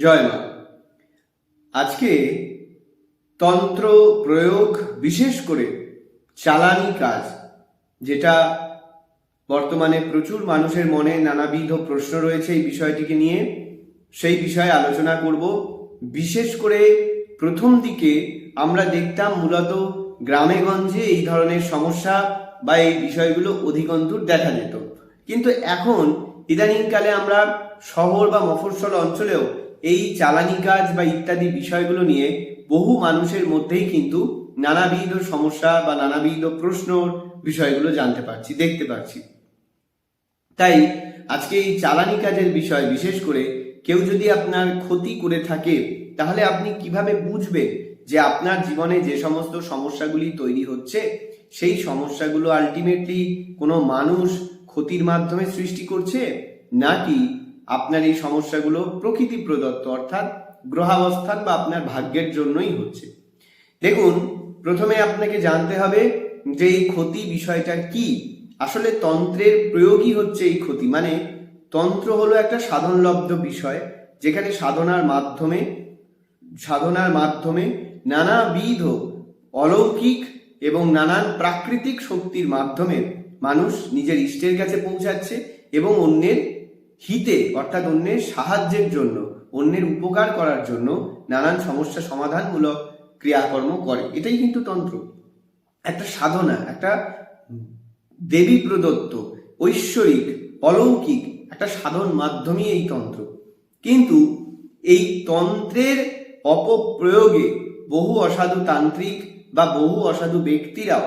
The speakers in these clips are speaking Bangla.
জয় মা। আজকে তন্ত্র প্রয়োগ বিশেষ করে চালানি কাজ, যেটা বর্তমানে প্রচুর মানুষের মনে নানাবিধ প্রশ্ন রয়েছে এই বিষয়টিকে নিয়ে। সেই বিষয়ে আলোচনা করব। বিশেষ করে প্রথম দিকে আমরা দেখতাম মূলত গ্রামে গঞ্জে এই ধরনের সমস্যা বা এই বিষয়গুলো অধিকন্তর দেখা যেত। কিন্তু এখন ইদানিংকালে আমরা শহর বা মফস্বল অঞ্চলেও এই চালানি কাজ বা ইত্যাদি বিষয়গুলো নিয়ে বহু মানুষের মধ্যেই কিন্তু নানাবিধ সমস্যা বা নানাবিধ প্রশ্নর বিষয়গুলো জানতে পারছি, দেখতে পাচ্ছি তাই আজকে এই চালানি কাজের বিষয় বিশেষ করে কেউ যদি আপনার ক্ষতি করে থাকে, তাহলে আপনি কীভাবে বুঝবে যে আপনার জীবনে যে সমস্ত সমস্যাগুলি তৈরি হচ্ছে, সেই সমস্যাগুলো আলটিমেটলি কোনো মানুষ ক্ষতির মাধ্যমে সৃষ্টি করছে? নাকি আপনার এই সমস্যাগুলো প্রকৃতি প্রদত্ত, অর্থাৎ গ্রহাবস্থান বা আপনার ভাগ্যের জন্যই হচ্ছে। দেখুন, প্রথমে আপনাকে জানতে হবে যে এই ক্ষতি বিষয়টা কি। আসলে তন্ত্রের প্রয়োগই হচ্ছে এই ক্ষতি। মানে তন্ত্র হলো একটা সাধনলব্ধ বিষয়, যেখানে সাধনার মাধ্যমে সাধনার মাধ্যমে নানাবিধ অলৌকিক এবং নানান প্রাকৃতিক শক্তির মাধ্যমে মানুষ নিজের ইষ্টের কাছে পৌঁছাচ্ছে এবং অন্যের হিতে, অর্থাৎ অন্যের সাহায্যের জন্য, অন্যের উপকার করার জন্য নানান সমস্যা সমাধানমূলক ক্রিয়াকর্ম করে। এটাই কিন্তু তন্ত্র। একটা সাধনা, একটা দেবী প্রদত্ত ঐশ্বরিক, অলৌকিক একটা সাধন মাধ্যমই এই তন্ত্র। কিন্তু এই তন্ত্রের অপপ্রয়োগে বহু অসাধু তান্ত্রিক বা বহু অসাধু ব্যক্তিরাও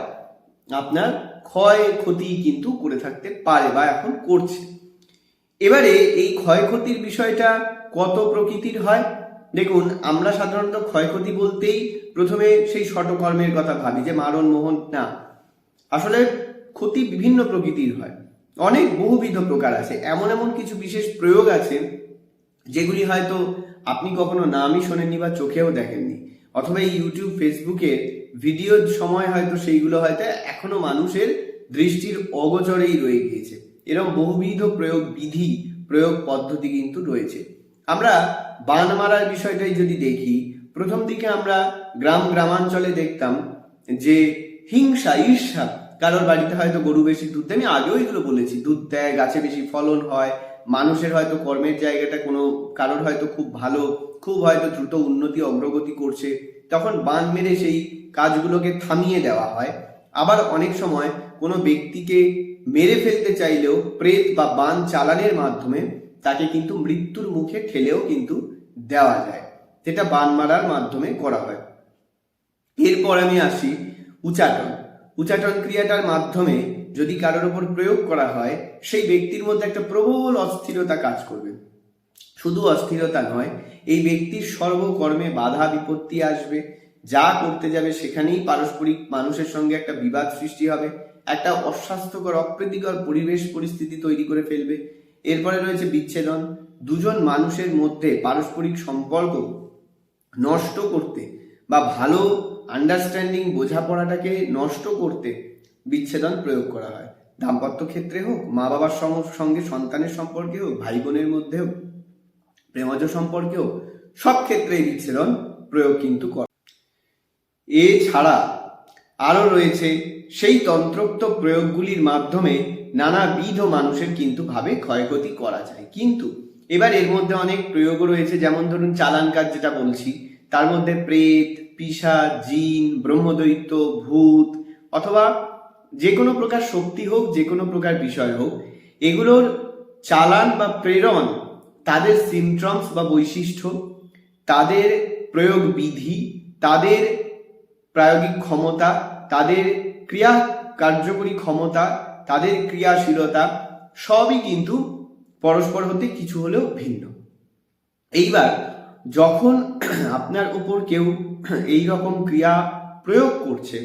আপনার ক্ষয় ক্ষতি কিন্তু করে থাকতে পারে বা এখন করছে। এবারে এই ক্ষয়ক্ষতির বিষয়টা কত প্রকৃতির হয়? দেখুন, আমরা সাধারণত ক্ষয়ক্ষতি বলতেই প্রথমে সেই শটকর্মের কথা ভাবি যে মারণ, মোহন, না। আসলে ক্ষতি বিভিন্ন প্রকৃতির হয়। অনেক বহুবিধ প্রকার আছে। এমন এমন কিছু বিশেষ প্রয়োগ আছে যেগুলি হয়তো আপনি কখনো নামই শোনেননি বা চোখেও দেখেননি। অথবা এই ইউটিউব, ফেসবুকে ভিডিওর সময় হয়তো সেইগুলো হয়তো এখনও মানুষের দৃষ্টির অগোচরেই রয়ে গিয়েছে। এরকম বহুবিধ প্রয়োগ বিধি, প্রয়োগ পদ্ধতি কিন্তু রয়েছে। আমরা বান মারার বিষয়টাই যদি দেখি, প্রথম দিকে আমরা গ্রাম গ্রামাঞ্চলে দেখতাম যে হিংসা, ঈর্ষা কারোর বাড়িতে হয়তো গরু বেশি দুধ দেয়। আমি আগেও এগুলো বলেছি, দুধ দেয়, গাছে বেশি ফলন হয়, মানুষের হয়তো কর্মের জায়গাটা কোনো, কারোর হয়তো খুব ভালো, খুব হয়তো দ্রুত উন্নতি, অগ্রগতি করছে। তখন বান মেরে সেই কাজগুলোকে থামিয়ে দেওয়া হয়। আবার অনেক সময় কোনো ব্যক্তিকে মেরে ফেলতে চাইলেও প্রেত বা বান চালানের মাধ্যমে তাকে কিন্তু মৃত্যুর মুখে ঠেলেও কিন্তু দেওয়া যায়। যেটা বান মারার মাধ্যমে করা হয়। এরপর আমি আসি উচাটন। উচাটন ক্রিয়াটার মাধ্যমে যদি কারোর ওপর প্রয়োগ করা হয়, সেই ব্যক্তির মধ্যে একটা প্রবল অস্থিরতা কাজ করবে। শুধু অস্থিরতা নয়, এই ব্যক্তির সর্বকর্মে বাধা বিপত্তি আসবে। যা করতে যাবে সেখানেই পারস্পরিক মানুষের সঙ্গে একটা বিবাদ সৃষ্টি হবে। একটা অস্বাস্থ্যকর, অপ্রীতিকর পরিবেশ পরিস্থিতি তৈরি করে ফেলবে। এরপরে রয়েছে বিচ্ছেদন। দুজন মানুষের মধ্যে পারস্পরিক সম্পর্ক নষ্ট করতে বা ভালো আন্ডারস্ট্যান্ডিং বোঝাপড়াটাকে নষ্ট করতে বিচ্ছেদন প্রয়োগ করা হয়। দাম্পত্য ক্ষেত্রে হোক মা বাবার সঙ্গে সন্তানের সম্পর্কে হোক ভাই বোনের মধ্যে হোক, প্রেমজ সম্পর্কে হোক, সব ক্ষেত্রে বিচ্ছেদন প্রয়োগ কিন্তু করে এছাড়া আরও রয়েছে, সেই তন্ত্রোক্ত প্রয়োগগুলির মাধ্যমে নানাবিধ মানুষের কিন্তু ভাবে ক্ষয়ক্ষতি করা যায়। কিন্তু এবার এর মধ্যে অনেক প্রয়োগও রয়েছে, যেমন ধরুন চালান কাজ যেটা বলছি, তার মধ্যে প্রেত পিসা জিন, ব্রহ্মদৈত্য, ভূত, অথবা যে কোনো প্রকার শক্তি হোক যে কোনো প্রকার বিষয় হোক, এগুলোর চালান বা প্রেরণ তাদের সিমট্রমস বা বৈশিষ্ট্য, তাদের প্রয়োগ বিধি, তাদের প্রায়োগিক ক্ষমতা তাদের ক্রিয়া কার্যকরী ক্ষমতা, তাদের ক্রিয়াশীলতা সবই কিন্তু পরস্পর হতে কিছু হলেও ভিন্ন। এইবার যখন আপনার উপর কেউ এই রকম ক্রিয়া প্রয়োগ করছে,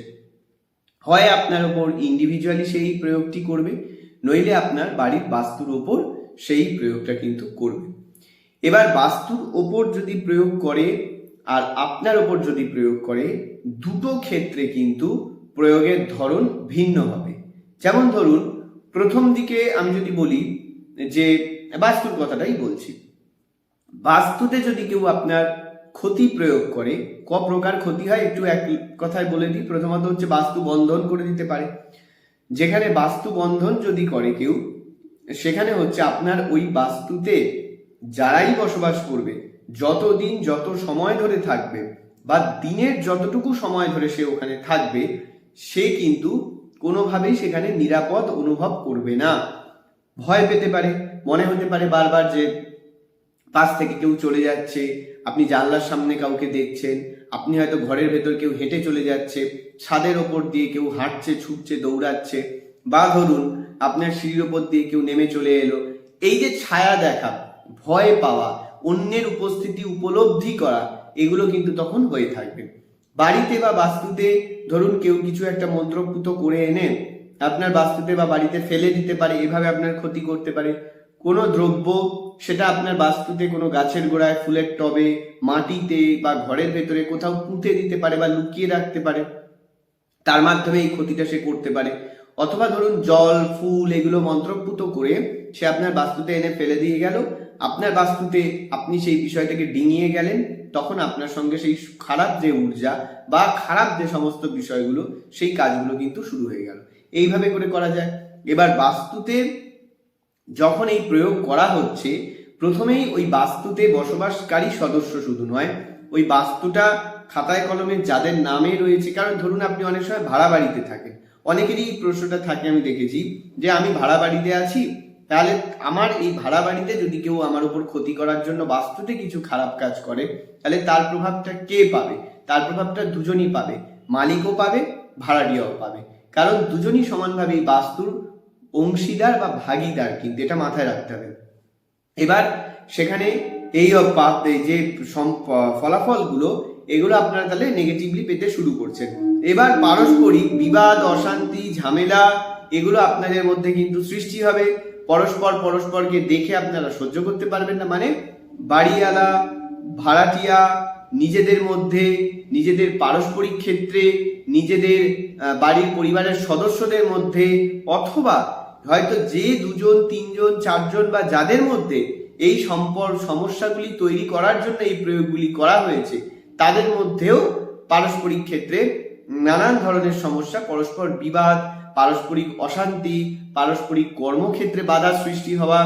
হয় আপনার উপর ইন্ডিভিজুয়ালি সেই প্রয়োগটি করবে, নইলে আপনার বাড়ির বাস্তুর ওপর সেই প্রয়োগটা কিন্তু করবে। এবার বাস্তুর ওপর যদি প্রয়োগ করে আর আপনার ওপর যদি প্রয়োগ করে, দুটো ক্ষেত্রে কিন্তু প্রয়োগের ধরন ভিন্ন হবে। যেমন ধরুন, প্রথম দিকে আমি যদি বলি যে বাস্তুর কথাটাই বলছি। বাস্তুতে যদি কেউ আপনার ক্ষতি প্রয়োগ করে, ক প্রকার ক্ষতি হয় একটু এক কথায় বলে দিই। প্রথমত হচ্ছে বাস্তু বন্ধন করে দিতে পারে। যেখানে বাস্তু বন্ধন যদি করে কেউ, সেখানে হচ্ছে আপনার ওই বাস্তুতে যারাই বসবাস করবে যতদিন যত সময় ধরে থাকবে বা দিনের যতটুকু সময় ধরে সে ওখানে থাকবে সে কিন্তু কোনোভাবেই সেখানে নিরাপদ অনুভব করবে না। ভয় পেতে পারে, মনে হতে পারে বারবার যে পাশ থেকে কেউ চলে যাচ্ছে, আপনি জানলার সামনে কাউকে দেখছেন, আপনি হয়তো ঘরের ভেতর কেউ হেঁটে চলে যাচ্ছে, ছাদের ওপর দিয়ে কেউ হাঁটছে, ছুটছে, দৌড়াচ্ছে, বা ধরুন আপনার সিঁড়ির ওপর দিয়ে কেউ নেমে চলে এলো। এই যে ছায়া দেখা, ভয় পাওয়া, অন্যের উপস্থিতি উপলব্ধি করা, এগুলো কিন্তু তখন হয়ে থাকবে। বাড়িতে বা বাস্তুতে ধরুন কেউ কিছু একটা মন্ত্রপুত করে এনে আপনার বাস্তুতে বা বাড়িতে ফেলে দিতে পারে, এভাবে আপনার ক্ষতি করতে পারে। কোনো দ্রব্য সেটা আপনার বাস্তুতে কোনো গাছের গোড়ায়, ফুলের টবে, মাটিতে বা ঘরের ভেতরে কোথাও পুঁতে দিতে পারে বা লুকিয়ে রাখতে পারে। তার মাধ্যমে এই ক্ষতিটা সে করতে পারে। অথবা ধরুন জল, ফুল এগুলো মন্ত্রপুত করে সে আপনার বাস্তুতে এনে ফেলে দিয়ে গেল। আপনার বাস্তুতে আপনি সেই বিষয়টাকে ডিঙিয়ে গেলেন। তখন আপনার সঙ্গে সেই খারাপ যে ঊর্জা বা খারাপ যে সমস্ত বিষয়গুলো, সেই কাজগুলো কিন্তু শুরু হয়ে গেল। এইভাবে করে করা যায়। এবার বাস্তুতে যখন এই প্রয়োগ করা হচ্ছে, প্রথমেই ওই বাস্তুতে বসবাসকারী সদস্য শুধু নয়, ওই বাস্তুটা খাতায় কলমে যাদের নামে রয়েছে, কারণ ধরুন আপনি অনেক সময় ভাড়া বাড়িতে থাকেন। অনেকেরই প্রশ্নটা থাকে, আমি দেখেছি যে আমি ভাড়া বাড়িতে আছি তাহলে আমার এই ভাড়া বাড়িতে যদি কেউ আমার উপর ক্ষতি করার জন্য বাস্তুতে কিছু খারাপ কাজ করে, তাহলে তার প্রভাবটা কে পাবে? তার প্রভাবটা দুজনই পাবে। মালিকও পাবে, ভাড়াটিয়াও পাবে। কারণ দুজনই সমানভাবে এই বাস্তুর অংশীদার বা ভাগিদার কিন্তু এটা মাথায় রাখতে হবে। এবার সেখানে এই যে ফলাফলগুলো, এগুলো আপনারা তাহলে নেগেটিভলি পেতে শুরু করছেন। এবার পারস্পরিক বিবাদ, অশান্তি, ঝামেলা, এগুলো আপনাদের মধ্যে কিন্তু সৃষ্টি হবে। পরস্পর পরস্পরকে দেখে আপনারা সহ্য করতে পারবেন না। মানে বাড়িওয়ালা, ভাড়াটিয়া, নিজেদের মধ্যে, নিজেদের পারস্পরিক ক্ষেত্রে, নিজেদের বাড়ির পরিবারের সদস্যদের মধ্যে, অথবা হয়তো যে দুজন, তিনজন, চারজন বা যাদের মধ্যে এই সম্পর্ক সমস্যাগুলি তৈরি করার জন্য এই প্রয়োগগুলি করা হয়েছে, তাদের মধ্যেও পারস্পরিক ক্ষেত্রে নানান ধরনের সমস্যা, পরস্পর বিবাদ পারস্পরিক অশান্তি, পারস্পরিক কর্মক্ষেত্রে বাধার সৃষ্টি হওয়া,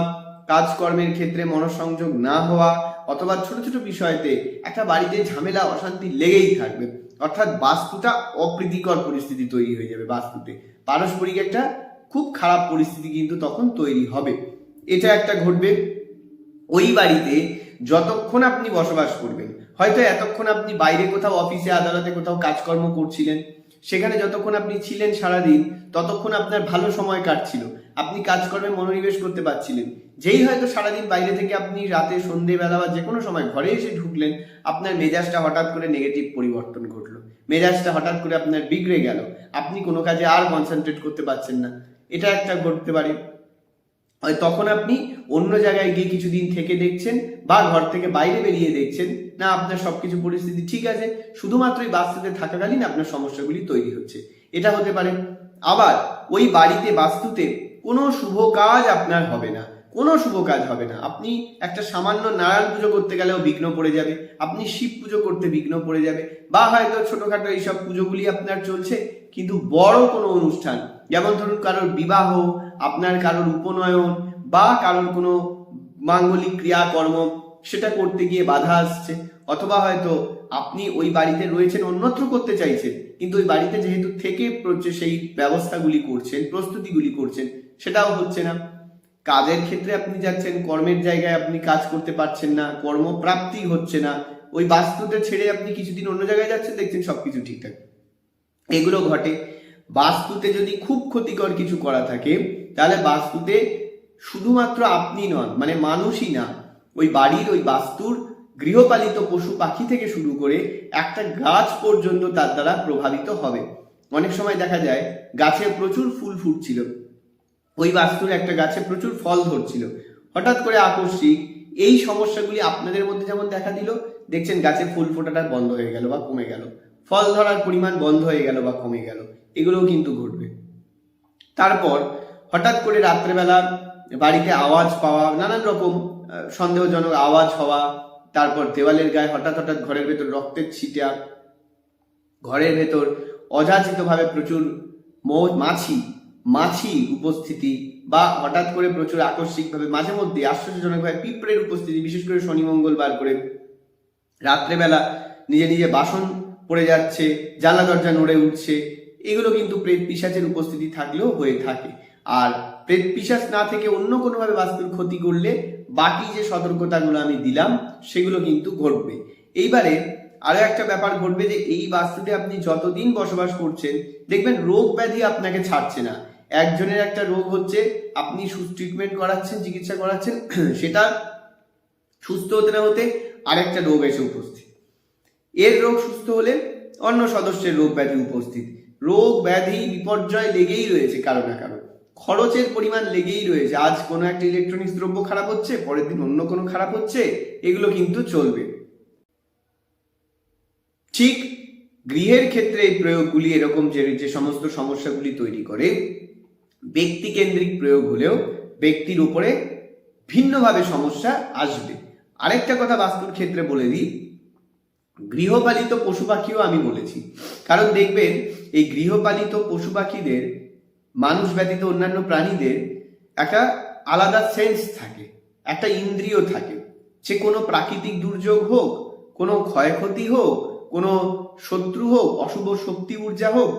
কাজকর্মের ক্ষেত্রে মনসংযোগ না হওয়া, অথবা ছোট ছোট বিষয়তে একটা বাড়িতে ঝামেলা, অশান্তি লেগেই থাকবে। অর্থাৎ বাস্তুটা অপ্রীতিকর পরিস্থিতি তৈরি হয়ে যাবে বাস্তুতে। পারস্পরিক একটা খুব খারাপ পরিস্থিতি কিন্তু তখন তৈরি হবে। এটা একটা ঘটবে। ওই বাড়িতে যতক্ষণ আপনি বসবাস করবেন, হয়তো এতক্ষণ আপনি বাইরে কোথাও অফিসে, আদালতে কোথাও কাজকর্ম করছিলেন সেখানে যতক্ষণ আপনি ছিলেন সারাদিন, ততক্ষণ আপনার ভালো সময় কাটছিল। আপনি কাজকর্মে মনোনিবেশ করতে পারছিলেন। যেই হয়তো সারাদিন বাইরে থেকে আপনি রাতে সন্ধেবেলা বা যে কোনো সময় ঘরে এসে ঢুকলেন, আপনার মেজাজটা হঠাৎ করে নেগেটিভ পরিবর্তন ঘটলো। মেজাজটা হঠাৎ করে আপনার বিগড়ে গেল। আপনি কোনো কাজে আর কনসেন্ট্রেট করতে পারছেন না। এটা একটা ঘটতে পারে। তখন আপনি অন্য জায়গায় গিয়ে কিছুদিন থেকে দেখছেন বা ঘর থেকে বাইরে বেরিয়ে দেখছেন, না, আপনার সবকিছু পরিস্থিতি ঠিক আছে শুধুমাত্র বাস্তুতে থাকাকালীন আপনার সমস্যাগুলি তৈরি হচ্ছে। এটা হতে পারে। আবার ওই বাড়িতে বাস্তুতে কোনো শুভ কাজ আপনার হবে না, কোনো শুভ কাজ হবে না। আপনি একটা সামান্য নারায়ণ পুজো করতে গেলেও বিঘ্ন পড়ে যাবে, আপনি শিব পুজো করতে বিঘ্ন পড়ে যাবে, বা হয়তো ছোটখাটো এইসব পুজোগুলি আপনার চলছে, কিন্তু বড় কোনো অনুষ্ঠান, যেমন ধরুন কারোর বিবাহ আপনার কারোর উপনয়ন বা কারোর কোনো মাঙ্গলিক ক্রিয়াকর্ম, সেটা করতে গিয়ে বাধা আসছে। অথবা হয়তো আপনি ওই বাড়িতে রয়েছেন, অন্যত্র করতে চাইছেন, কিন্তু ওই বাড়িতে যেহেতু থেকে সেই ব্যবস্থাগুলি করছেন, প্রস্তুতিগুলি করছেন, সেটাও হচ্ছে না। কাজের ক্ষেত্রে আপনি যাচ্ছেন, কর্মের জায়গায় আপনি কাজ করতে পারছেন না, কর্মপ্রাপ্তি হচ্ছে না, ওই বাস্তুতে ছেড়ে আপনি কিছুদিন অন্য জায়গায় যাচ্ছেন, দেখছেন সবকিছু ঠিকঠাক। এগুলো ঘটে। বাস্তুতে যদি খুব ক্ষতিকর কিছু করা থাকে তাহলে বাস্তুতে শুধুমাত্র আপনি নন মানে মানুষই না, ওই বাড়ির ওই বাস্তুর গৃহপালিত পশু পাখি থেকে শুরু করে একটা গাছ পর্যন্ত তার দ্বারা প্রভাবিত হবে। অনেক সময় দেখা যায়, গাছে প্রচুর ফুল ফুটছিল। ওই বাস্তুর একটা গাছে প্রচুর ফল ধরছিল। হঠাৎ করে আকস্মিক এই সমস্যাগুলি আপনাদের মধ্যে যেমন দেখা দিল, দেখছেন গাছে ফুল ফোটাটা বন্ধ হয়ে গেল বা কমে গেল। ফল ধরার পরিমাণ বন্ধ হয়ে গেল বা কমে গেল। এগুলোও কিন্তু ঘটবে। তারপর হঠাৎ করে রাত্রেবেলা বাড়িতে আওয়াজ পাওয়া, নানান রকম সন্দেহজনক আওয়াজ হওয়া, তারপর দেওয়ালের গায়ে হঠাৎ হঠাৎ ঘরের ভেতর রক্তের ছিটা, ঘরের ভেতর অযাচিতভাবে প্রচুর মাছি মাছি উপস্থিতি বা হঠাৎ করে প্রচুর আকস্মিকভাবে, মাঝে মধ্যে আশ্চর্যজনকভাবে পিঁপড়ের উপস্থিতি, বিশেষ করে শনি মঙ্গলবার করে রাত্রেবেলা নিজে নিজে বাসন পড়ে যাচ্ছে, জানলা দরজা নড়ে উঠছে, এগুলো কিন্তু প্রেত পিসাচের উপস্থিতি থাকলেও হয়ে থাকে। আর প্রেত পিসাচ না থেকে অন্য কোনোভাবে বাস্তুর ক্ষতি করলে বাকি যে সতর্কতাগুলো আমি দিলাম, সেগুলো কিন্তু ঘটবে। এইবারে আরও একটা ব্যাপার ঘটবে যে এই বাস্তুতে আপনি যতদিন বসবাস করছেন, দেখবেন রোগ ব্যাধি আপনাকে ছাড়ছে না। একজনের একটা রোগ হচ্ছে, আপনি ট্রিটমেন্ট করাচ্ছেন, চিকিৎসা করাচ্ছেন, সেটা সুস্থ হতে না হতে আরেকটা রোগ এসে উপস্থিত। এর রোগ সুস্থ হলে অন্য সদস্যের রোগ ব্যাধি উপস্থিত। রোগ ব্যাধি বিপর্যয় লেগেই রয়েছে কারও না কারও। খরচের পরিমাণ লেগেই রয়েছে। আজ কোনো একটা ইলেকট্রনিক্স দ্রব্য খারাপ হচ্ছে, পরের দিন অন্য কোনো খারাপ হচ্ছে, এগুলো কিন্তু চলবে। ঠিক গৃহের ক্ষেত্রে এই প্রয়োগগুলি এরকম যে যে সমস্ত সমস্যাগুলি তৈরি করে, ব্যক্তিকেন্দ্রিক প্রয়োগ হলেও ব্যক্তির উপরে ভিন্নভাবে সমস্যা আসবে। আরেকটা কথা বাস্তুর ক্ষেত্রে বলে দিই, গৃহপালিত পশু পাখিও আমি বলেছি। কারণ দেখবেন, এই গৃহপালিত পশু পাখিদের মানুষ ব্যতীত অন্যান্য প্রাণীদের একটা আলাদা সেন্স থাকে, একটা ইন্দ্রিয় থাকে। সে কোনো প্রাকৃতিক দুর্যোগ হোক, কোনো ক্ষয়ক্ষতি হোক, কোনো শত্রু হোক, অশুভ শক্তি ঊর্জা হোক,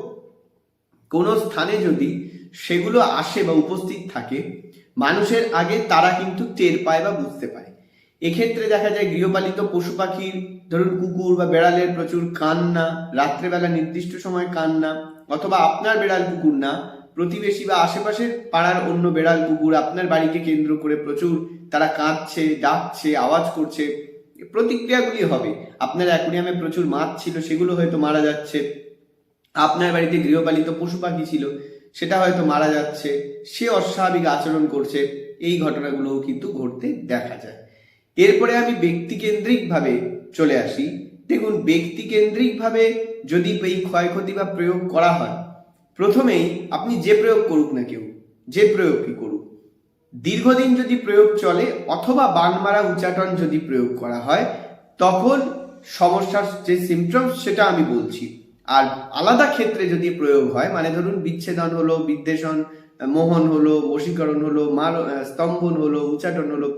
কোনো স্থানে যদি সেগুলো আসে বা উপস্থিত থাকে, মানুষের আগে তারা কিন্তু টের পায় বা বুঝতে পারে। এক্ষেত্রে দেখা যায় গৃহপালিত পশু পাখির, ধরুন কুকুর বা বেড়ালের প্রচুর কান্না, রাত্রেবেলা নির্দিষ্ট সময় কান্না, অথবা আপনার বেড়াল কুকুর না প্রতিবেশী বা আশেপাশের পাড়ার অন্য বেড়াল কুকুর আপনার বাড়িকে কেন্দ্র করে প্রচুর তারা কাঁদছে, ডাকছে, আওয়াজ করছে। প্রতিক্রিয়াগুলি হবে। আপনার অ্যাকুরিয়ামে প্রচুর মাছ ছিল, সেগুলো হয়তো মারা যাচ্ছে। আপনার বাড়িতে গৃহপালিত পশু পাখি ছিল, সেটা হয়তো মারা যাচ্ছে। সে অস্বাভাবিক আচরণ করছে। এই ঘটনাগুলোও কিন্তু ঘটতে দেখা যায়। এরপরে আমি ব্যক্তিকেন্দ্রিকভাবে চলে আসি। দেখুন, ব্যক্তিকেন্দ্রিকভাবে যদি এই ক্ষয়ক্ষতি বা প্রয়োগ করা হয় প্রথমেই আপনি যে প্রয়োগ করুক না কেউ, যে প্রয়োগই করুক। দীর্ঘদিন যদি প্রয়োগ চলে অথবা বান মারা উচ্চাটন যদি প্রয়োগ করা হয়, তখন সমস্যার যে সিমটমস সেটা আমি বলছি। আর আলাদা ক্ষেত্রে যদি প্রয়োগ হয় মানে ধরুন বিচ্ছেদন হলো, বিদ্বেষণ, মোহন হলো, বশীকরণ হলো, মার, স্তম্ভন হলো উচ্চাটন হলো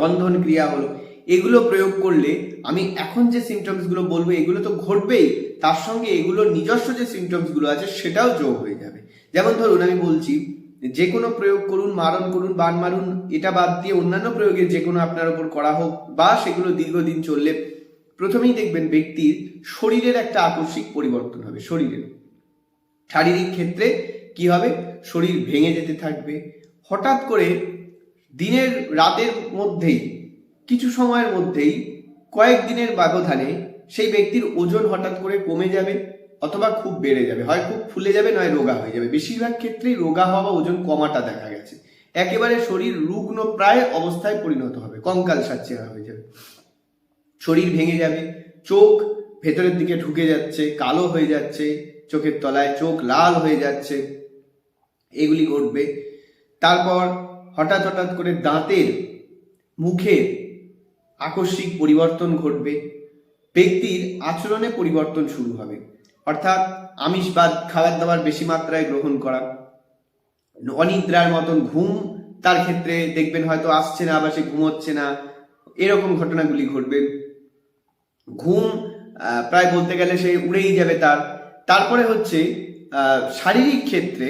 বন্ধন ক্রিয়া হলো এগুলো প্রয়োগ করলে আমি এখন যে সিমটমসগুলো বলব, এগুলো তো ঘটবেই, তার সঙ্গে এগুলোর নিজস্ব যে সিমটমসগুলো আছে, সেটাও যোগ হয়ে যাবে। যেমন ধরুন, আমি বলছি, যে কোনো প্রয়োগ করুন, মারণ করুন, বান মারুন, এটা বাদ দিয়ে অন্যান্য প্রয়োগে যে কোনো আপনার উপর করা হোক, বা সেগুলো দীর্ঘদিন চললে, প্রথমেই দেখবেন ব্যক্তির শরীরের একটা আকস্মিক পরিবর্তন হবে, শরীরের। শারীরিক ক্ষেত্রে কি হবে? শরীর ভেঙে যেতে থাকবে। হঠাৎ করে দিনের, রাতের মধ্যেই কিছু সময়ের মধ্যেই, কয়েক দিনের ব্যবধানে সেই ব্যক্তির ওজন হঠাৎ করে কমে যাবে অথবা খুব বেড়ে যাবে। হয় খুব ফুলে যাবে, নয় রোগা হয়ে যাবে। বেশিরভাগ ক্ষেত্রেই রোগা হওয়া বা ওজন কমাটা দেখা গেছে। একেবারে শরীর রুগ্ন প্রায় অবস্থায় পরিণত হবে। কঙ্কাল সাচ্চেরা হয়ে যাবে। শরীর ভেঙে যাবে। চোখ ভেতরের দিকে ঢুকে যাচ্ছে, কালো হয়ে যাচ্ছে, চোখের তলায় চোখ লাল হয়ে যাচ্ছে। এগুলি ঘটবে। তারপর হঠাৎ হঠাৎ করে দাঁতের, মুখের আকস্মিক পরিবর্তন ঘটবে। ব্যক্তির আচরণে পরিবর্তন শুরু হবে। অর্থাৎ আমিষবাদ খাবার দাবার বেশি মাত্রায় গ্রহণ করা। অনিদ্রার মতন ঘুম তার ক্ষেত্রে দেখবেন হয়তো আসছে না আবার সে ঘুমোচ্ছে না। এরকম ঘটনাগুলি ঘটবে। ঘুম প্রায় বলতে গেলে সে উড়েই যাবে তার। তারপরে হচ্ছে শারীরিক ক্ষেত্রে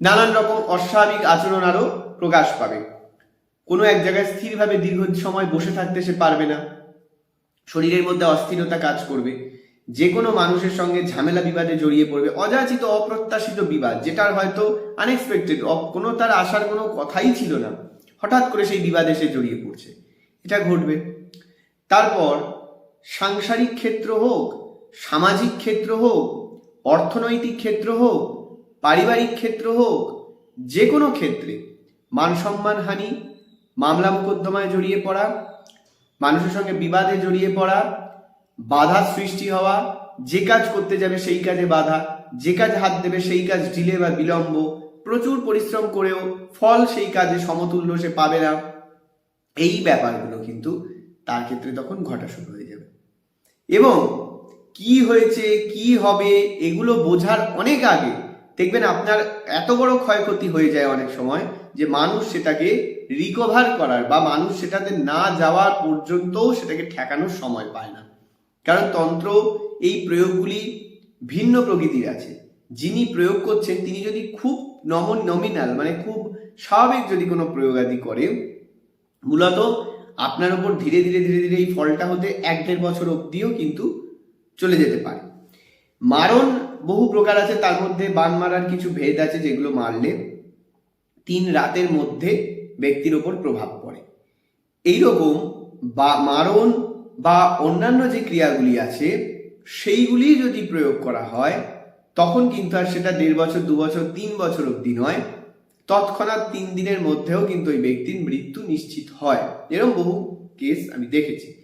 নানান রকম অস্বাভাবিক আচরণ আরও প্রকাশ পাবে। কোনো এক জায়গায় স্থিরভাবে দীর্ঘ সময় বসে থাকতে সে পারবে না। শরীরের মধ্যে অস্থিরতা কাজ করবে। যে কোনো মানুষের সঙ্গে ঝামেলা বিবাদে জড়িয়ে পড়বে। অযাচিত, অপ্রত্যাশিত বিবাদ, যেটার হয়তো আনএক্সপেক্টেড কোনো তার আসার কোনো কথাই ছিল না। হঠাৎ করে সেই বিবাদে সে জড়িয়ে পড়ছে। এটা ঘটবে। তারপর সাংসারিক ক্ষেত্র হোক, সামাজিক ক্ষেত্র হোক, অর্থনৈতিক ক্ষেত্র হোক, পারিবারিক ক্ষেত্র হোক যে কোনো ক্ষেত্রে মান হানি মামলা মোকদ্দমায় জড়িয়ে পড়া, মানুষের সঙ্গে বিবাদে জড়িয়ে পড়া, বাধা সৃষ্টি হওয়া, যে কাজ করতে যাবে সেই কাজে বাধা, যে কাজ হাত দেবে সেই কাজ ডিলে বা বিলম্ব, প্রচুর পরিশ্রম করেও ফল সেই কাজে সমতুল্য সে পাবে না। এই ব্যাপারগুলো কিন্তু তার ক্ষেত্রে তখন ঘটা শুরু হয়ে যাবে। এবং কি হয়েছে, কি হবে, এগুলো বোঝার অনেক আগে, দেখবেন আপনার এত বড় ক্ষয়ক্ষতি হয়ে যায় অনেক সময় যে মানুষ সেটাকে রিকভার করার বা মানুষ সেটাতে না যাওয়ার পর্যন্তও সেটাকে ঠেকানোর সময় পায় না। কারণ তন্ত্র এই প্রয়োগগুলি ভিন্ন প্রকৃতির আছে। যিনি প্রয়োগ করছেন, তিনি যদি খুব নম নমিনাল মানে খুব স্বাভাবিক যদি কোনো প্রয়োগাদি করে, মূলত আপনার উপর ধীরে ধীরে ধীরে ধীরে এই ফলটা হতে এক দেড় বছর অবধিও কিন্তু চলে যেতে পারে। মারণ বহু প্রকার আছে, তার মধ্যে বান মারার কিছু ভেদ আছে যেগুলো মারলে। তিন রাতের মধ্যে ব্যক্তির ওপর প্রভাব পড়ে। এইরকম বা মারণ বা অন্যান্য যে ক্রিয়াগুলি আছে সেইগুলি যদি প্রয়োগ করা হয়, তখন কিন্তু আর সেটা দেড় বছর, দু বছর, তিন বছর অবধি নয়। তৎক্ষণাৎ তিন দিনের মধ্যেও কিন্তু ওই ব্যক্তির মৃত্যু নিশ্চিত হয়। এরকম বহু কেস আমি দেখেছি।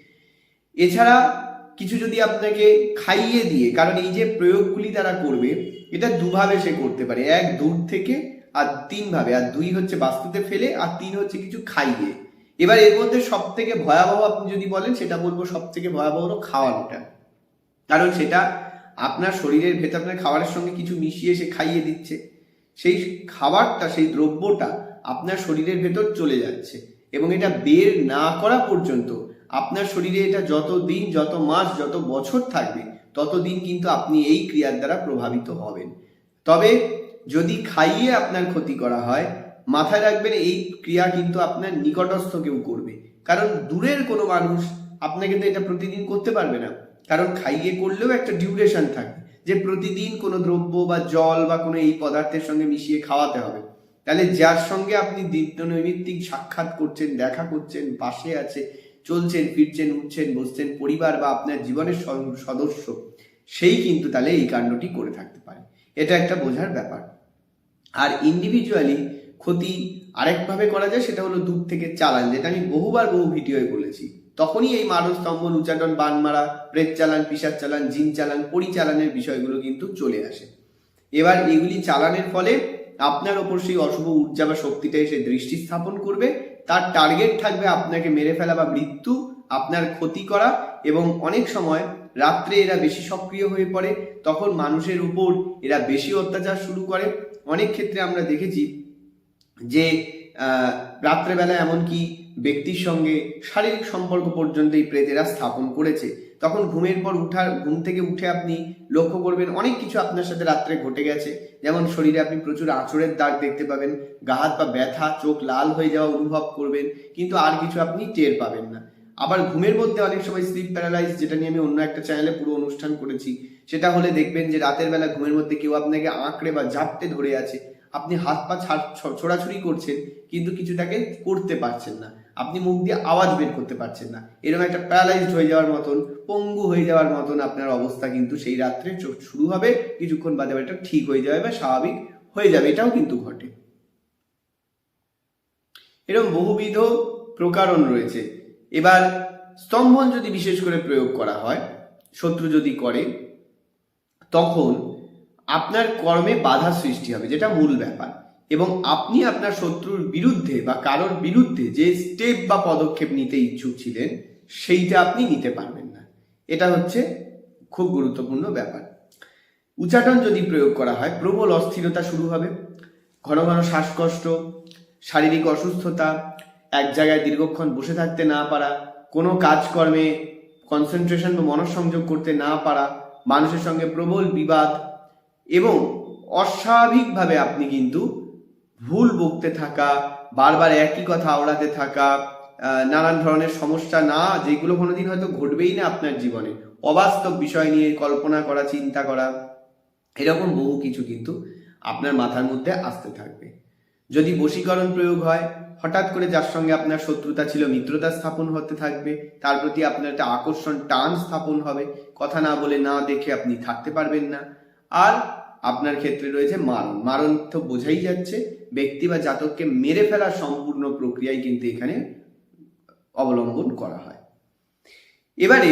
এছাড়া কিছু যদি আপনাকে খাইয়ে দিয়ে, কারণ এই যে প্রয়োগগুলি তারা করবে, এটা দুভাবে সে করতে পারে। এক, দূর থেকে আর তিন ভাবে, আর দুই হচ্ছে বাস্তুতে ফেলে, আর তিন হচ্ছে কিছু খাইয়ে। এবার এর মধ্যে সব থেকে ভয়াবহ আপনি যদি বলেন, সেটা বলব সব থেকে ভয়াবহ হলো খাওয়ানোটা কারণ সেটা আপনার শরীরের ভেতর আপনার খাবারের সঙ্গে কিছু মিশিয়ে সে খাইয়ে দিচ্ছে। সেই খাবারটা, সেই দ্রব্যটা আপনার শরীরের ভেতর চলে যাচ্ছে। এবং এটা বের না করা পর্যন্ত আপনার শরীরে এটা যত দিন, যত মাস, যত বছর থাকবে, ততদিন কিন্তু আপনি এই ক্রিয়ার দ্বারা প্রভাবিত হবেন। তবে যদি খাইয়ে আপনার ক্ষতি করা হয়, মাথায় রাখবেন এই ক্রিয়া কিন্তু আপনার নিকটস্থ কেউ করবে। কারণ দূরের কোনো মানুষ আপনাকে তো এটা প্রতিদিন করতে পারবে না। কারণ খাইয়ে করলেও একটা ডিউরেশন থাকে, যে প্রতিদিন কোনো দ্রব্য বা জল বা কোনো এই পদার্থের সঙ্গে মিশিয়ে খাওয়াতে হবে। তাহলে যার সঙ্গে আপনি নৈমিত্তিক সাক্ষাৎ করছেন, দেখা করছেন, পাশে আছে, চলছেন, ফিরছেন, উঠছেন, বসছেন, পরিবার বা আপনার জীবনের সদস্য, সেই কিন্তু তাহলে এই কাণ্ডটি করে থাকতে পারে। এটা একটা বোঝার ব্যাপার। আর ইন্ডিভিজুয়ালি ক্ষতি আরেকভাবে করা যায়, সেটা হলো দূর থেকে চালান যেটা আমি বহুবার বহু ভিডিওয়ে বলেছি। তখনই এই মানব স্তম্ভন উচ্চাটন বান মারা, প্রেত চালান পিসার চালান, জিন চালান পরিচালানের বিষয়গুলো কিন্তু চলে আসে। এবার এগুলি চালানের ফলে আপনার ওপর সেই অশুভ ঊর্জা বা শক্তিটা এসে দৃষ্টি স্থাপন করবে। তার টার্গেট থাকবে আপনাকে মেরে ফেলা বা মৃত্যু, আপনার ক্ষতি করা এবং অনেক সময় রাত্রে এরা বেশি সক্রিয় হয়ে পড়ে, তখন মানুষের উপর এরা বেশি অত্যাচার শুরু করে অনেক ক্ষেত্রে আমরা দেখেছি যে রাত্রেবেলা এমনকি ব্যক্তির সঙ্গে শারীরিক সম্পর্ক পর্যন্ত এই প্রেতেরা স্থাপন করেছে। তখন ঘুমের পর উঠার, ঘুম থেকে উঠে আপনি লক্ষ্য করবেন অনেক কিছু আপনার সাথে রাত্রে ঘটে গেছে। যেমন শরীরে আপনি প্রচুর আঁচড়ের দাগ দেখতে পাবেন, গা হাত পা ব্যথা, চোখ লাল হয়ে যাওয়া অনুভব করবেন, কিন্তু আর কিছু আপনি টের পাবেন না। আবার ঘুমের মধ্যে অনেক সময় স্লিপ প্যারালাইজ যেটা নিয়ে আমি অন্য একটা চ্যানেলে পুরো অনুষ্ঠান করেছি। সেটা হলে দেখবেন যে রাতের বেলা ঘুমের মধ্যে কেউ আপনাকে আঁকড়ে বা ঝাপটে ধরে আছে। আপনি হাত পা ছোড়াছুড়ি করছেন, কিন্তু কিছুটাকে করতে পারছেন না। আপনি মুখ দিয়ে আওয়াজ বের করতে পারছেন না। এরকম একটা প্যারালাইজড হয়ে যাওয়ার মতন, পঙ্গু হয়ে যাওয়ার মতন আপনার অবস্থা কিন্তু সেই রাত্রে শুরু হবে। কিছুক্ষণ বাদে এটা ঠিক হয়ে যাবে বা স্বাভাবিক হয়ে যাবে। এটাও কিন্তু ঘটে। এরকম বহুবিধ প্রকারণ রয়েছে। এবার স্তম্ভন যদি বিশেষ করে প্রয়োগ করা হয়, শত্রু যদি করে, তখন আপনার কর্মে বাধা সৃষ্টি হবে, যেটা মূল ব্যাপার। এবং আপনি আপনার শত্রুর বিরুদ্ধে বা কারোর বিরুদ্ধে যে স্টেপ বা পদক্ষেপ নিতে ইচ্ছুক ছিলেন, সেইটা আপনি নিতে পারবেন না। এটা হচ্ছে খুব গুরুত্বপূর্ণ ব্যাপার। উচ্চাটন যদি প্রয়োগ করা হয়, প্রবল অস্থিরতা শুরু হবে, ঘন ঘন শ্বাসকষ্ট, শারীরিক অসুস্থতা এক জায়গায় দীর্ঘক্ষণ বসে থাকতে না পারা, কোনো কাজকর্মে কনসেন্ট্রেশন বা মনঃসংযোগ করতে না পারা, মানুষের সঙ্গে প্রবল বিবাদ এবং অস্বাভাবিকভাবে আপনি কিন্তু ভুল বকতে থাকা, বারবার একই কথা আওড়াতে থাকা নানান ধরনের সমস্যা না, যেগুলো কোনোদিন হয়তো ঘটবেই না আপনার জীবনে। অবাস্তব বিষয় নিয়ে কল্পনা করা, চিন্তা করা, এরকম বহু কিছু কিন্তু আপনার মাথার মধ্যে আসতে থাকবে। যদি বশীকরণ প্রয়োগ হয়, হঠাৎ করে যার সঙ্গে আপনার শত্রুতা ছিল মিত্রতা স্থাপন হতে থাকবে, তার প্রতি আপনার একটা আকর্ষণ টান স্থাপন হবে, কথা না বলে না দেখে আপনি থাকতে পারবেন না। আর আপনার ক্ষেত্রে রয়েছে মারণ। মারণ তো বোঝাই যাচ্ছে, ব্যক্তি বা জাতককে মেরে ফেলার সম্পূর্ণ প্রক্রিয়াই কিন্তু এখানে অবলম্বন করা হয়। এবারে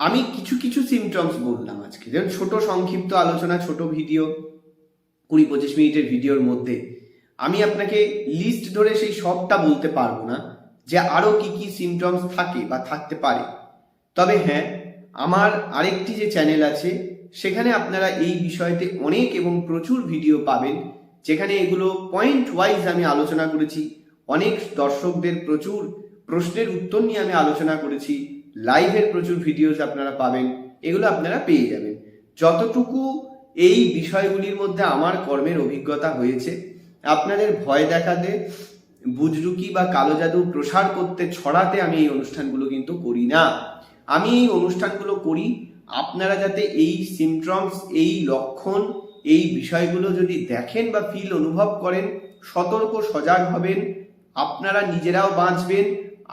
আমি কিছু কিছু সিমটমস বললাম আজকে। যেমন ছোট সংক্ষিপ্ত আলোচনা, ছোট ভিডিও কুড়ি পঁচিশ মিনিটের ভিডিওর মধ্যে। আমি আপনাকে লিস্ট ধরে সেই সবটা বলতে পারব না যে আরও কি কি সিমটমস থাকে বা থাকতে পারে। তবে হ্যাঁ আমার আরেকটি যে চ্যানেল আছে, সেখানে আপনারা এই বিষয়তে অনেক এবং প্রচুর ভিডিও পাবেন, যেখানে এগুলো পয়েন্ট ওয়াইজ আমি আলোচনা করেছি, অনেক দর্শকদের প্রচুর প্রশ্নের উত্তর নিয়ে আমি আলোচনা করেছি লাইভের প্রচুর ভিডিওস আপনারা পাবেন, এগুলো আপনারা পেয়ে যাবেন। যতটুকু এই বিষয়গুলির মধ্যে আমার কর্মের অভিজ্ঞতা হয়েছে আপনাদের ভয় দেখাতে বুজরুকি বা কালো জাদু প্রসার করতে, ছড়াতে আমি এই অনুষ্ঠানগুলো কিন্তু করি না। আমি এই অনুষ্ঠানগুলো করি আপনারা যাতে এই সিমটমস এই লক্ষণ, এই বিষয়গুলো যদি দেখেন বা ফিল অনুভব করেন, সতর্ক, সজাগ হবেন, আপনারা নিজেরাও বাঁচবেন,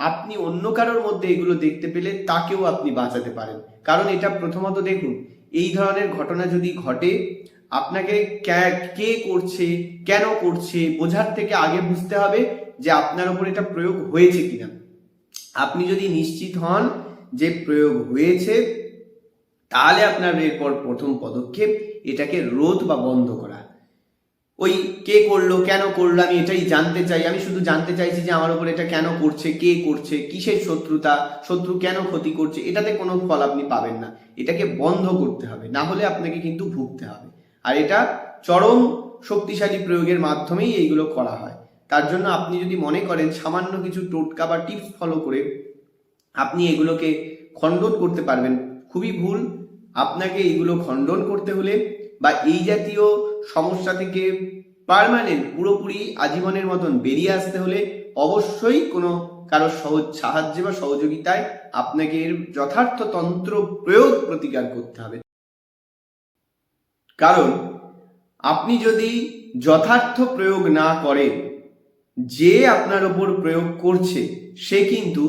আপনি অন্য কারোর মধ্যে এগুলো দেখতে পেলে তাকেও আপনি বাঁচাতে পারেন। কারণ এটা প্রথমত দেখুন, এই ধরনের ঘটনা যদি ঘটে আপনাকে কে- করছে, কেন করছে, বোঝার থেকে আগে বুঝতে হবে যে আপনার উপর এটা প্রয়োগ হয়েছে কিনা। আপনি যদি নিশ্চিত হন যে প্রয়োগ হয়েছে, তাহলে আপনার এরপর প্রথম পদক্ষেপ এটাকে রোধ বা বন্ধ করা। ওই কে করল, কেন করল, আমি এটাই জানতে চাই। আমি শুধু জানতে চাইছি যে আমার উপর এটা কেন করছে, কে করছে, কিসের শত্রুতা, শত্রু কেন ক্ষতি করছে, এটাতে কোনো ফল আপনি পাবেন না। এটাকে বন্ধ করতে হবে, না হলে আপনাকে কিন্তু ভুগতে হবে। এটা চরম শক্তিশালী প্রয়োগের মাধ্যমেই এইগুলো করা হয়। তার জন্য আপনি যদি মনে করেন সামান্য কিছু টোটকা বা টিপস ফলো করে আপনি এগুলোকে খণ্ডন করতে পারবেন, খুবই ভুল। আপনাকে এগুলো খণ্ডন করতে হলে বা এই জাতীয় সমস্যা থেকে পার্মানেন্ট পুরোপুরি আজীবনের মতন বেরিয়ে আসতে হলে অবশ্যই কোনো কারও সহজ সাহায্যে বা সহযোগিতায় আপনাকে এর যথার্থ তন্ত্র প্রয়োগ প্রতিকার করতে হবে। কারণ আপনি যদি যথার্থ প্রয়োগ না করেন, যে আপনার ওপর প্রয়োগ করছে, সে কিন্তু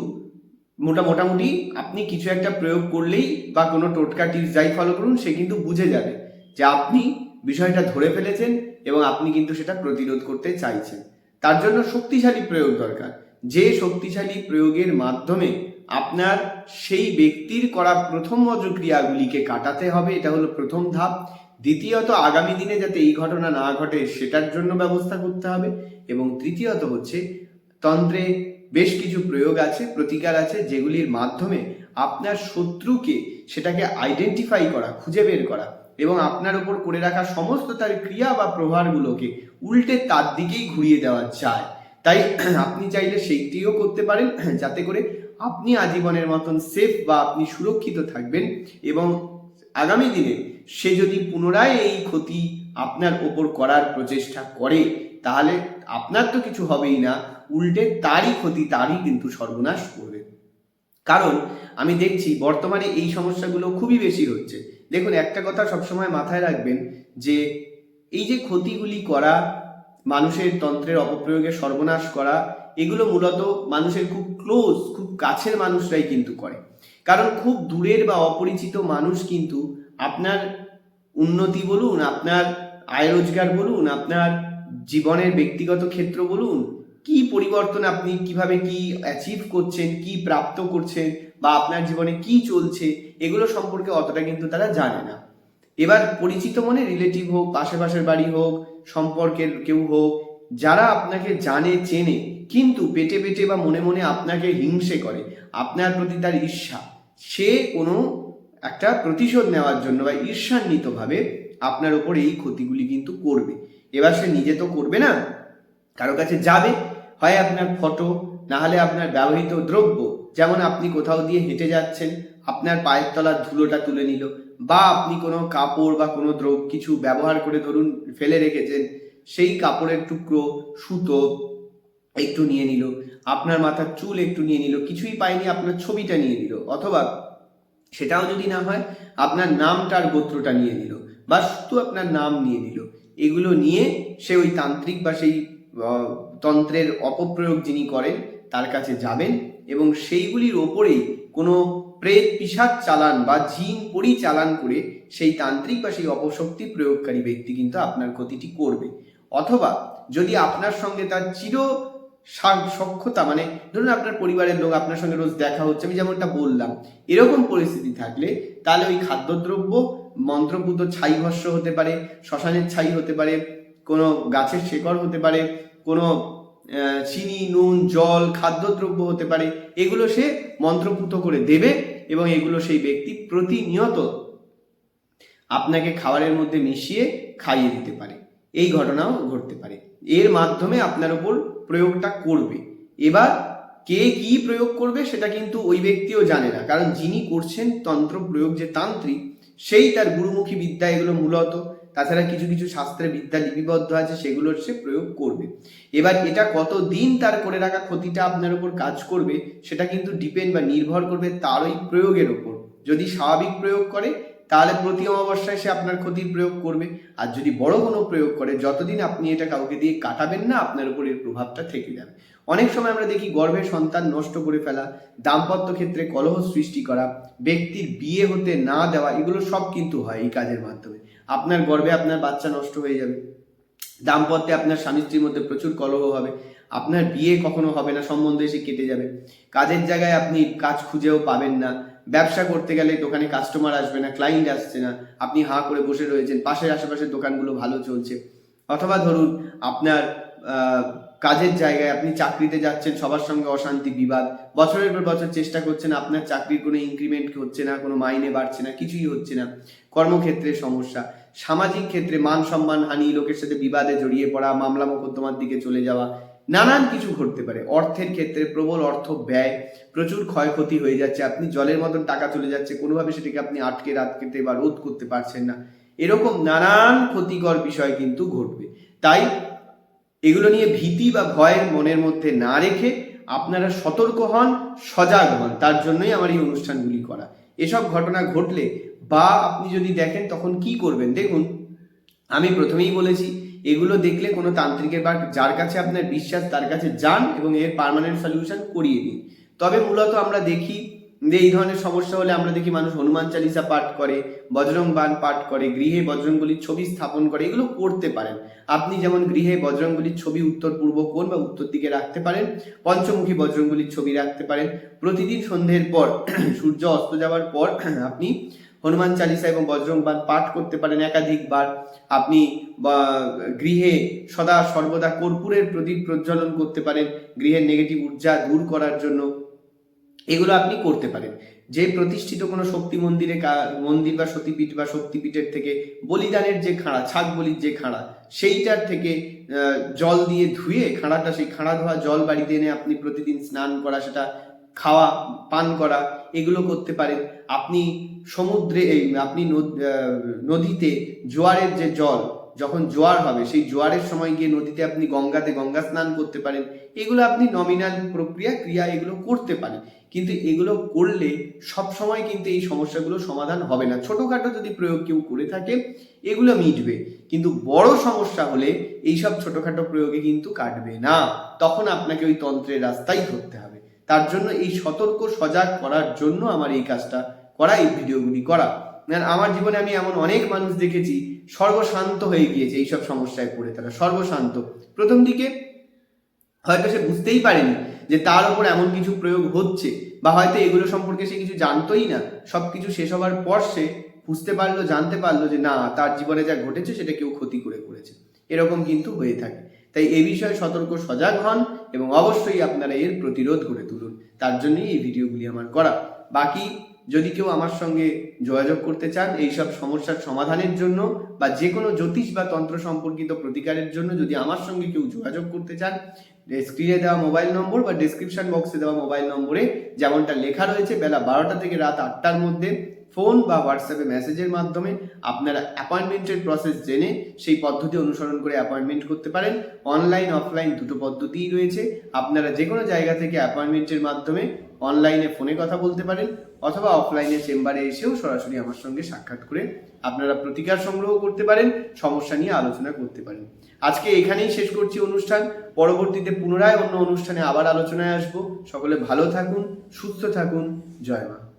মোটা মোটামুটি আপনি কিছু একটা প্রয়োগ করলেই বা কোনো টোটকা টিপস যাই ফলো করুন, সে কিন্তু বুঝে যাবে যে আপনি বিষয়টা ধরে ফেলেছেন এবং আপনি কিন্তু সেটা প্রতিরোধ করতে চাইছেন। তার জন্য শক্তিশালী প্রয়োগ দরকার। যে শক্তিশালী প্রয়োগের মাধ্যমে আপনার সেই ব্যক্তির করা প্রথম ক্রিয়াগুলিকে কাটাতে হবে, এটা হলো প্রথম ধাপ। দ্বিতীয়ত আগামী দিনে যাতে এই ঘটনা না ঘটে, সেটার জন্য ব্যবস্থা করতে হবে। এবং তৃতীয়ত হচ্ছে, তন্ত্রে বেশ কিছু প্রয়োগ আছে, প্রতিকার আছে, যেগুলির মাধ্যমে আপনার শত্রুকে সেটাকে আইডেন্টিফাই করা, খুঁজে বের করা এবং আপনার উপর করে রাখা সমস্ত তার ক্রিয়া বা প্রভারগুলোকে উল্টে তার দিকেই ঘুরিয়ে দেওয়া যায়। তাই আপনি চাইলে সেইটিও করতে পারেন, যাতে করে আপনি আজীবনের মতন সেফ বা আপনি সুরক্ষিত থাকবেন। এবং আগামী দিনে সে যদি পুনরায় এই ক্ষতি আপনার ওপর করার প্রচেষ্টা করে, তাহলে আপনার তো কিছু হবেই না। উল্টে তারই ক্ষতি, তারই কিন্তু সর্বনাশ করবে। কারণ আমি দেখছি বর্তমানে এই সমস্যাগুলো খুবই বেশি হচ্ছে। দেখুন, একটা কথা সবসময় মাথায় রাখবেন যে, এই যে ক্ষতিগুলি করা, মানুষের তন্ত্রের অপপ্রয়োগে সর্বনাশ করা, এগুলো মূলত মানুষের খুব ক্লোজ খুব কাছের মানুষরাই কিন্তু করে। কারণ খুব দূরের বা অপরিচিত মানুষ কিন্তু আপনার উন্নতি বলুন, আপনার আয় রোজগার বলুন, আপনার জীবনের ব্যক্তিগত ক্ষেত্র বলুন, কি পরিবর্তন আপনি কীভাবে কি অ্যাচিভ করছেন, কি প্রাপ্ত করছেন বা আপনার জীবনে কি চলছে, এগুলো সম্পর্কে অতটা কিন্তু তারা জানে না। এবার পরিচিত মনে রিলেটিভ হোক, আশেপাশের বাড়ি হোক, সম্পর্কের কেউ হোক, যারা আপনাকে জানে, চেনে, কিন্তু পেটে পেটে বা মনে মনে আপনাকে হিংসে করে, আপনার প্রতি তার ঈর্ষা, সে কোনো একটা প্রতিশোধ নেওয়ার জন্য বা ঈর্ষান্বিতভাবে আপনার ওপর এই ক্ষতিগুলি কিন্তু করবে। এবার সে নিজে তো করবে না, কারও কাছে যাবে, হয় আপনার ফটো, না হলে আপনার ব্যবহৃত দ্রব্য, যেমন আপনি কোথাও দিয়ে হেঁটে যাচ্ছেন, আপনার পায়ের তলার ধুলোটা তুলে নিল, বা আপনি কোনো কাপড় বা কোনো দ্রব্য কিছু ব্যবহার করে ধরুন ফেলে রেখেছেন, সেই কাপড়ের টুকরো, সুতো একটু নিয়ে নিল, আপনার মাথার চুল একটু নিয়ে নিল, কিছুই পায়নি, আপনার ছবিটা নিয়ে নিল, অথবা সেটাও যদি না হয়, আপনার নামটার গোত্রটা নিয়ে নিল। বা শুধু আপনার নাম নিয়ে নিল। এগুলো নিয়ে সে ওই তান্ত্রিক বা সেই তন্ত্রের অপপ্রয়োগ যিনি করেন, তার কাছে যাবেন এবং সেইগুলির ওপরেই কোনো প্রেত পিসাদ চালান বা জিন পরি চালান করে সেই তান্ত্রিক বা সেই অপশক্তি প্রয়োগকারী ব্যক্তি কিন্তু আপনার ক্ষতিটি করবে। অথবা যদি আপনার সঙ্গে তার চির সক্ষতা মানে ধরুন আপনার পরিবারের লোক আপনার সঙ্গে রোজ দেখা হচ্ছে, আমি যেমনটা বললাম, এরকম পরিস্থিতি থাকলে তাহলে ওই খাদ্যদ্রব্য, মন্ত্রপুত ছাই ভস্য হতে পারে, শ্মশানের ছাই হতে পারে, কোনো গাছের শেকড় হতে পারে, কোনো চিনি, নুন, জল, খাদ্যদ্রব্য হতে পারে, এগুলো সে মন্ত্রপুত করে দেবে এবং এগুলো সেই ব্যক্তি প্রতিনিয়ত আপনাকে খাবারের মধ্যে মিশিয়ে খাইয়ে দিতে পারে। এই ঘটনাও ঘটতে পারে। এর মাধ্যমে আপনার উপর প্রয়োগটা করবে। এবার কে কি প্রয়োগ করবে সেটা কিন্তু ওই ব্যক্তিও জানে না। কারণ যিনি করছেন তন্ত্র প্রয়োগ যে তান্ত্রিক, সেই তার গুরুমুখী বিদ্যা এগুলো মূলত। তাছাড়া কিছু কিছু শাস্ত্রে বিদ্যা লিপিবদ্ধ আছে, সেগুলোর সে প্রয়োগ করবে। এবার এটা কত দিন তার করে রাখা ক্ষতিটা আপনার উপর কাজ করবে, সেটা কিন্তু ডিপেন্ড বা নির্ভর করবে তার ওই প্রয়োগের ওপর যদি স্বাভাবিক প্রয়োগ করে তাহলে প্রতি অমাবস্যায় সে আপনার ক্ষতির প্রয়োগ করবে। আর যদি বড় কোনো প্রয়োগ করে, যতদিন আপনি এটা কাউকে দিয়ে কাটাবেন না, আপনার উপর এর প্রভাবটা থেকে যাবে। অনেক সময় আমরা দেখি গর্ভে সন্তান নষ্ট করে ফেলা, দাম্পত্য ক্ষেত্রে কলহ সৃষ্টি করা, ব্যক্তির বিয়ে হতে না দেওয়া, এগুলো সব কিন্তু হয় এই কাজের মাধ্যমে। আপনার গর্ভে আপনার বাচ্চা নষ্ট হয়ে যাবে, দাম্পত্যে আপনার স্বামী স্ত্রীর মধ্যে প্রচুর কলহ হবে, আপনার বিয়ে কখনো হবে না, সম্বন্ধ এসে কেটে যাবে। কাজের জায়গায় আপনি কাজ খুঁজেও পাবেন না ব্যবসা করতে গেলে দোকানে কাস্টমার আসবে না ক্লায়েন্ট আসছে না, আপনি হাঁ করে বসে রয়েছেন, পাশের আশেপাশের দোকানগুলো ভালো চলছে। অথবা ধরুন আপনার কাজের জায়গায় আপনি চাকরিতে যাচ্ছেন, সবার সঙ্গে অশান্তি, বিবাদ, বছরের পর বছর চেষ্টা করছেন, আপনার চাকরির কোনো ইনক্রিমেন্ট হচ্ছে না, কোনো মাইনে বাড়ছে না, কিছুই হচ্ছে না, কর্মক্ষেত্রে সমস্যা। সামাজিক ক্ষেত্রে মান সম্মান হানি, লোকের সাথে বিবাদে জড়িয়ে পড়া মামলা মোকদ্দমার দিকে চলে যাওয়া নানান কিছু ঘটতে পারে। অর্থের ক্ষেত্রে প্রবল অর্থ ব্যয়, প্রচুর ক্ষয়ক্ষতি হয়ে যাচ্ছে, আপনি জলের মতন টাকা চলে যাচ্ছে, কোনোভাবে সেটাকে আপনি আটকে রাখতে বা রোধ করতে পারছেন না। এরকম নানান ক্ষতিকর বিষয় কিন্তু ঘটবে। তাই এগুলো নিয়ে ভীতি বা ভয়ের মনের মধ্যে না রেখে আপনারা সতর্ক হন, সজাগ হন। তার জন্যই আমার এই অনুষ্ঠানগুলি করা। এসব ঘটনা ঘটলে বা আপনি যদি দেখেন তখন কি করবেন? দেখুন, আমি প্রথমেই বলেছি এগুলো দেখলে কোনো তান্ত্রিকের বা যার কাছে আপনার বিশ্বাস, তার কাছে যান এবং এর পার্মানেন্ট সলিউশন করিয়ে দিন। তবে মূলত আমরা দেখি যে এই ধরনের সমস্যা হলে আমরা দেখি মানুষ হনুমান চালিসা পাঠ করে বজরং বান পাঠ করে, গৃহে বজরংবলির ছবি স্থাপন করে, এগুলো করতে পারেন। আপনি যেমন গৃহে বজরংবলির ছবি উত্তর পূর্ব কোণ বা উত্তর দিকে রাখতে পারেন, পঞ্চমুখী বজরংবলির ছবি রাখতে পারেন। প্রতিদিন সন্ধ্যের পর, সূর্য অস্ত যাওয়ার পর, আপনি হনুমান চালিসা এবং বজরং বান পাঠ করতে পারেন একাধিকবার। আপনি গৃহে সদা সর্বদা কর্পূরের প্রদীপ প্রজ্বলন করতে পারেন, গৃহের নেগেটিভ ঊর্জা দূর করার জন্য। এগুলো আপনি করতে পারেন। যে প্রতিষ্ঠিত কোনো শক্তি মন্দিরে মন্দির বা সতীপীঠ বা শক্তিপীঠের থেকে বলিদানের যে খাঁড়া ছাগ বলির যে খাঁড়া, সেইটার থেকে জল দিয়ে ধুয়ে খাঁড়াটা, সেই খাঁড়া ধোয়া জল বাড়িতে এনে আপনি প্রতিদিন স্নান করা, সেটা খাওয়া, পান করা, এগুলো করতে পারেন। আপনি সমুদ্রে এই, আপনি নদ- নদীতে জোয়ারের যে জল, যখন জোয়ার হবে, সেই জোয়ারের সময় গিয়ে নদীতে আপনি গঙ্গাতে গঙ্গা স্নান করতে পারেন। এগুলো আপনি নমিনাল প্রক্রিয়া, ক্রিয়া এগুলো করতে পারেন। কিন্তু এগুলো করলে সব সময় কিন্তু এই সমস্যাগুলো সমাধান হবে না। ছোটোখাটো যদি প্রয়োগ কেউ করে থাকে, এগুলো মিটবে। কিন্তু বড় সমস্যা হলে এইসব ছোটোখাটো প্রয়োগে কিন্তু কাটবে না। তখন আপনাকে ওই তন্ত্রের রাস্তাই ধরতে হবে। তার জন্য এই সতর্ক সজাগ করার জন্য আমার এই কাজটা করা, এই ভিডিওগুলি করা। আর আমার জীবনে আমি এমন অনেক মানুষ দেখেছি, সর্বশান্ত হয়ে গিয়েছে এইসব সমস্যায় পড়ে তারা, সর্বশান্ত। প্রথম দিকে হয়তো সে বুঝতেই পারেনি যে তার উপর এমন কিছু প্রয়োগ হচ্ছে বা হয়তো এগুলো সম্পর্কে সে কিছু জানতোই না। সব কিছু শেষ হওয়ার পর সে বুঝতে পারল, জানতে পারল যে না, তার জীবনে যা ঘটেছে সেটা কেউ ক্ষতি করে করেছে। এরকম কিন্তু হয়ে থাকে। তাই এই বিষয়ে সতর্ক, সজাগ হন এবং অবশ্যই আপনারা এর প্রতিরোধ করে তুলুন। তার জন্যই এই ভিডিওগুলি আমার করা। বাকি, যদি কেউ আমার সঙ্গে যোগাযোগ করতে চান, এইসব সমস্যার সমাধানের জন্য বা যে কোনো জ্যোতিষ বা তন্ত্র সম্পর্কিত প্রতিকারের জন্য যদি আমার সঙ্গে কেউ যোগাযোগ করতে চান স্ক্রিনে দেওয়া মোবাইল নম্বর বা ডেসক্রিপশন বক্সে দেওয়া মোবাইল নম্বরে যেমনটা লেখা রয়েছে বেলা বারোটা থেকে রাত আটটার মধ্যে ফোন বা হোয়াটসঅ্যাপে মেসেজের মাধ্যমে আপনারা অ্যাপয়েন্টমেন্টের প্রসেস জেনে সেই পদ্ধতি অনুসরণ করে অ্যাপয়েন্টমেন্ট করতে পারেন। অনলাইন, অফলাইন দুটো পদ্ধতিই রয়েছে। আপনারা যে কোনো জায়গা থেকে অ্যাপয়েন্টমেন্টের মাধ্যমে অনলাইনে ফোনে কথা বলতে পারেন অথবা অফলাইনে চেম্বারে এসেও সরাসরি আমার সঙ্গে সাক্ষাৎ করে আপনারা প্রতিকার সংগ্রহ করতে পারেন, সমস্যা নিয়ে আলোচনা করতে পারেন। আজকে এখানেই শেষ করছি অনুষ্ঠান। পরবর্তীতে পুনরায় অন্য অনুষ্ঠানে আবার আলোচনায় আসব। সকলে ভালো থাকুন, সুস্থ থাকুন। জয় মা।